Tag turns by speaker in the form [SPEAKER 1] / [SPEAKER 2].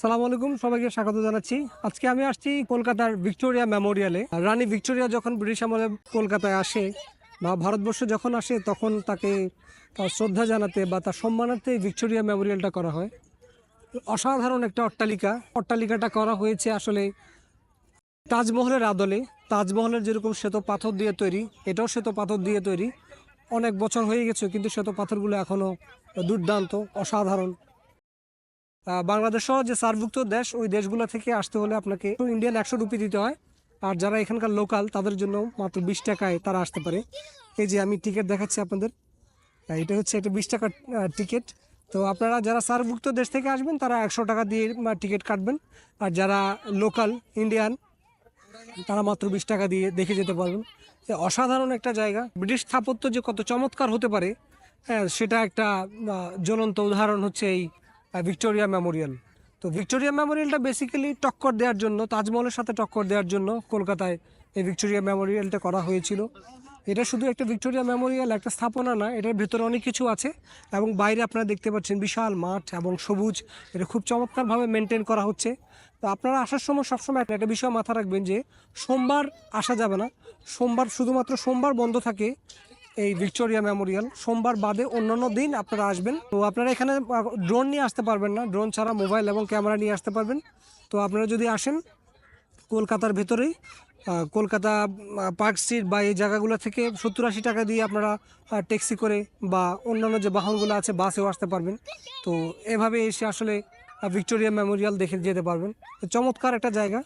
[SPEAKER 1] সালাম আলাইকুম, সবাইকে স্বাগত জানাচ্ছি। আজকে আমি আসছি কলকাতার ভিক্টোরিয়া মেমোরিয়ালে। রানী ভিক্টোরিয়া যখন ব্রিটিশ আমলে কলকাতায় আসে বা ভারতবর্ষ যখন আসে, তখন তাকে তার শ্রদ্ধা জানাতে বা তার সম্মানার্থে ভিক্টোরিয়া মেমোরিয়ালটা করা হয়। অসাধারণ একটা অট্টালিকা। অট্টালিকাটা করা হয়েছে আসলে তাজমহলের আদলে। তাজমহলের যেরকম শ্বেত পাথর দিয়ে তৈরি, এটাও শ্বেত পাথর দিয়ে তৈরি। অনেক বছর হয়ে গেছে, কিন্তু শ্বেত পাথরগুলো এখনও দুর্দান্ত, অসাধারণ। বাংলাদেশ যে সার্কভুক্ত দেশ, ওই দেশগুলো থেকে আসতে হলে আপনাকে ইন্ডিয়ান একশো রুপি দিতে হয়। আর যারা এখানকার লোকাল, তাদের জন্য মাত্র বিশ টাকায় তারা আসতে পারে। এই যে আমি টিকিট দেখাচ্ছি আপনাদের। এটা হচ্ছে একটা বিশ টাকার টিকিট তো আপনারা যারা সার্কভুক্ত দেশ থেকে আসবেন, তারা একশো টাকা দিয়ে টিকিট কাটবেন। আর যারা লোকাল, ইন্ডিয়ান, তারা মাত্র বিশ টাকা দিয়ে দেখে যেতে পারবেন। অসাধারণ একটা জায়গা। ব্রিটিশ স্থাপত্য যে কত চমৎকার হতে পারে হ্যাঁ সেটা একটা জ্বলন্ত উদাহরণ হচ্ছে এই ভিক্টোরিয়া মেমোরিয়াল। তো ভিক্টোরিয়া মেমোরিয়ালটা বেসিক্যালি টক্কর দেওয়ার জন্য, তাজমহলের সাথে টক্কর দেওয়ার জন্য কলকাতায় এই ভিক্টোরিয়া মেমোরিয়ালটা করা হয়েছিল। এটা শুধু একটা ভিক্টোরিয়া মেমোরিয়াল, একটা স্থাপনা না, এটার ভেতরে অনেক কিছু আছে। এবং বাইরে আপনারা দেখতে পাচ্ছেন বিশাল মাঠ এবং সবুজ, এটা খুব চমৎকারভাবে মেনটেন করা হচ্ছে। তো আপনারা আসার সময় সবসময় একটা একটা বিষয় মাথা রাখবেন যে, সোমবার আসা যাবে না। সোমবার, শুধুমাত্র সোমবার বন্ধ থাকে। এই ভিক্টোরিয়া মেমোরিয়াল। সোমবার বাদে অন্যান্য দিন আপনারা আসবেন। তো আপনারা এখানে ড্রোন নিয়ে আসতে পারবেন না। ড্রোন ছাড়া মোবাইল এবং ক্যামেরা নিয়ে আসতে পারবেন। তো আপনারা যদি আসেন কলকাতার ভেতরেই কলকাতা পার্ক স্ট্রিট বা এই জায়গাগুলো থেকে সত্তর আশি টাকা দিয়ে আপনারা ট্যাক্সি করে বা অন্যান্য যে বাহনগুলো আছে, বাসেও আসতে পারবেন। তো এভাবে এসে আসলে ভিক্টোরিয়া মেমোরিয়াল দেখে যেতে পারবেন। চমৎকার একটা জায়গা।